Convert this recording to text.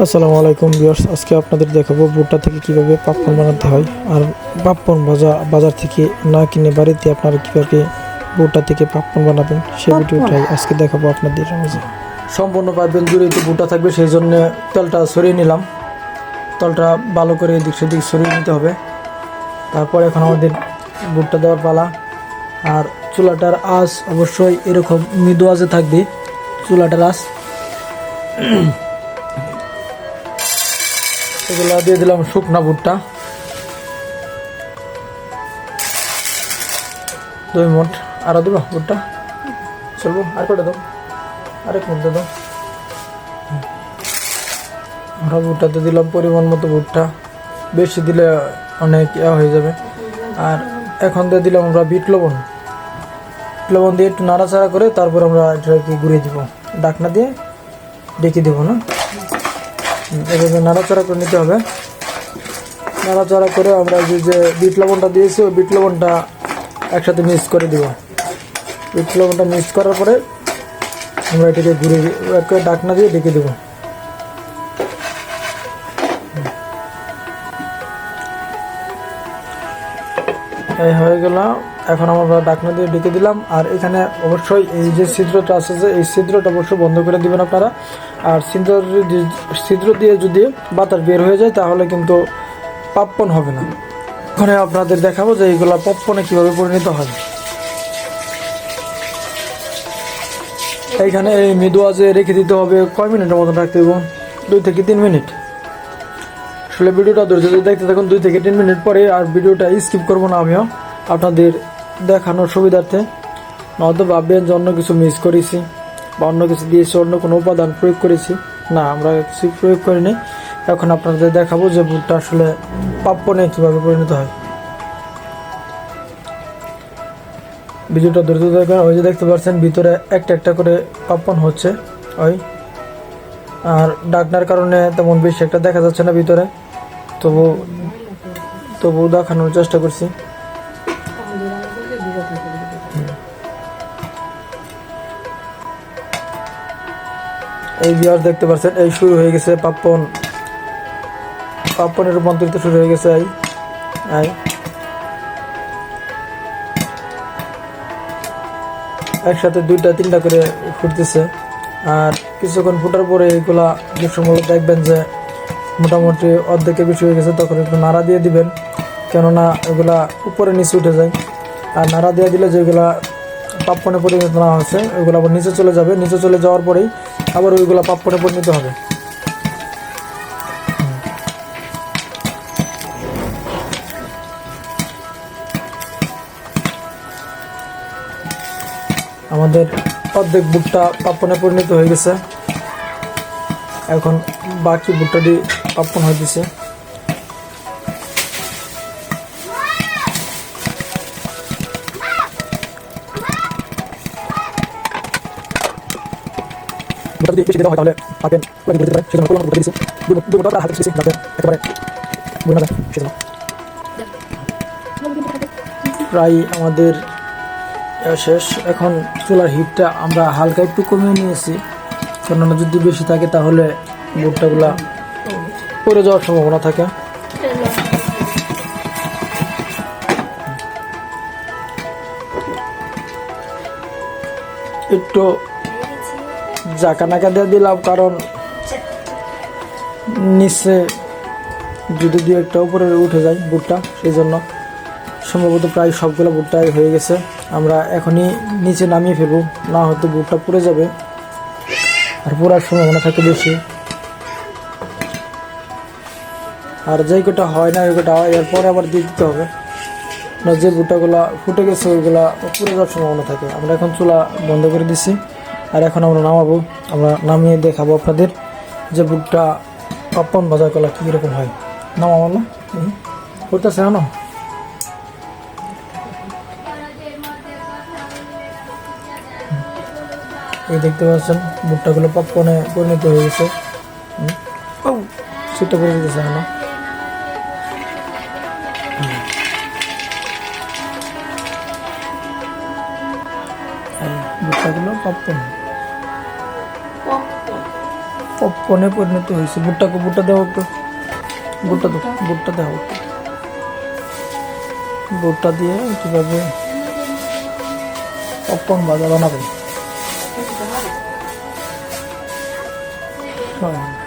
আসসালামু আলাইকুম ভিউয়ার্স আজকে আপনাদের দেখাবো ভুট্টা থেকে কীভাবে পাপড় বানাতে হয় আর পাপড় বাজার বাজার থেকে না কিনে বাড়িতে আপনারা কীভাবে ভুট্টা থেকে পাপড় বানাবেন সেই ভিডিওটাই আজকে দেখাবো আপনাদের মাঝে। সম্পূর্ণ পাইপেন জুড়ে তো ভুট্টা থাকবে সেই জন্য তেলটা সরিয়ে নিলাম। তলটা ভালো করে এদিক সেদিক সরিয়ে নিতে হবে। তারপর এখন আমাদের ভুট্টা দেওয়ার পালা। আর চুলাটার আঁচ অবশ্যই এরকম মৃদু আজে থাকবে চুলাটার আঁচ। এগুলো দিয়ে দিলাম শুকনা ভুট্টা। দুই মুঠ আরও দেবো ভুট্টা? চলবো, আর কটা দাও? আরেক মুঠ দাও। আমরা ভুট্টাতে দিলাম পরিমাণ মতো ভুট্টা। বেশি দিলে অনেক ইয়া হয়ে যাবে। আর এখন দিয়ে দিলাম আমরা বিট লবণ। লবণ দিয়ে একটু নাড়াচাড়া করে তারপর আমরা এটাকে ঘুরিয়ে দিব। ডাকনা দিয়ে ডেকে দেবো, না? এভাবে নাড়াচাড়া করে নিতে হবে। নাড়াচাড়া করে আমরা যে যে বিট লবণটা দিয়েছি, ওই বিট লবণটা একসাথে মিক্স করে দিব। বিট লবণটা মিক্স করার পরে আমরা এটাকে ঘুরে একে ডাকনা দিয়ে ডেকে দেবো। হয়ে গেল। এখন আমরা ডাকনা দিয়ে ডেকে দিলাম। আর এখানে অবশ্যই এই যে ছিদ্রটা আছে যে, এই ছিদ্রটা অবশ্যই বন্ধ করে দিবেন আপনারা। আর ছিদ্র ছিদ্র দিয়ে যদি বাতাস বের হয়ে যায়, তাহলে কিন্তু পাপ্পন হবে না। ওখানে আপনাদের দেখাবো যে এইগুলো পাপ্পনে কীভাবে পরিণত হয়। এইখানে এই মৃদু আজে রেখে দিতে হবে, কয় মিনিটের মতন রাখতে হবে? দুই থেকে তিন মিনিট। আসলে ভিডিওটা দেখতে থাকুন। দুই থেকে তিন মিনিট পরে আর ভিডিওটা স্কিপ করব না আমিও। আপনাদের দেখানোর সুবিধার্থে নয়তো ভাববেন যে অন্য কিছু মিস করেছি বা অন্য কিছু দিয়েছি, অন্য কোনো উপাদান প্রয়োগ করেছি। না, আমরা কিছু প্রয়োগ করিনি। এখন আপনাদের দেখাবো যে বুটটা আসলে পাপ্পনে কীভাবে পরিণত হয়। ভিডিওটা ধৈর্য দেখবেন। ওই যে দেখতে পাচ্ছেন, ভিতরে একটা একটা করে পাপ্পন হচ্ছে ওই। আর ডাকনার কারণে তেমন বেশি একটা দেখা যাচ্ছে না ভিতরে। তবু তবু দেখানোর চেষ্টা করছি। এই বিয়ার দেখতে পাচ্ছেন এই শুরু হয়ে গেছে পাপ্পন। পাপ্পনের রূপান্তরিত শুরু হয়ে গেছে, এই একসাথে দুইটা, তিনটা করে ফুটতেছে। আর কিছুক্ষণ ফুটার পরে এইগুলা সময় দেখবেন যে মোটামুটি অর্ধেকের বেশি হয়ে গেছে, তখন একটু নাড়া দিয়ে দিবেন। কেননা এগুলা উপরে নিচে উঠে যায়। আর নাড়া দিয়ে দিলে যেগুলা পাপ্পনে পরিণত না হয়েছে ওইগুলো আবার নিচে চলে যাবে। নিচে চলে যাওয়ার পরেই আবার ওইগুলো পাপ্পনে পরিণত হবে। আমাদের অর্ধেক বুটটা পাপনে পরিণত হয়ে গেছে। এখন বাকি বুটটাটি পাপন হয়ে হইতেছে। বুটটা যদি বেশি দেওয়া হয় তাহলে পারে সেজন্য বুটটা দিয়েছি বুটটা হাতে দিয়েছি যাতে একেবারে যায় সেজন্য প্রায় আমাদের শেষ। এখন চুলার হিটটা আমরা হালকা একটু কমিয়ে নিয়েছি। কেননা যদি বেশি থাকে, তাহলে ভুট্টাগুলা পড়ে যাওয়ার সম্ভাবনা থাকে। একটু জাকা নাকা দিয়ে দিলাম, কারণ নিচে যদি দিয়ে একটা উপরে উঠে যায় বুটটা সেই জন্য সম্ভবত প্রায় সবগুলো ভুট্টাই হয়ে গেছে। আমরা এখনই নিচে নামিয়ে ফেলব, না হয়তো বুটটা পুড়ে যাবে। আর পুরার সম্ভাবনা থাকে বেশি। আর যেই কটা হয় না, ওই কটা হয়, এরপরে আবার দিয়ে দিতে হবে। না, যে ভুট্টাগুলো ফুটে গেছে, ওইগুলা পুড়ে যাওয়ার সম্ভাবনা থাকে। আমরা এখন চুলা বন্ধ করে দিছি। আর এখন আমরা নামাবো, আমরা নামিয়ে দেখাবো আপনাদের যে ভুট্টা পাপ্পন ভাজা কলা কীরকম হয়। নামাবো না করতেছে না এই দেখতে পাচ্ছেন ভুট্টাগুলো পপকর্নে পরিণত হয়ে গেছে। সেটা পড়ে যেতেছে না ভুট্টাগুলো পপকর্ন পপকর্নে পরিণত হয়েছে। বুটটাকে বুটটা দেওয়া একটু। বুটটা ভুট্টা দেওয়া বুটটা দিয়ে কীভাবে পপকর্ন ভাজা বানাবে? হ্যাঁ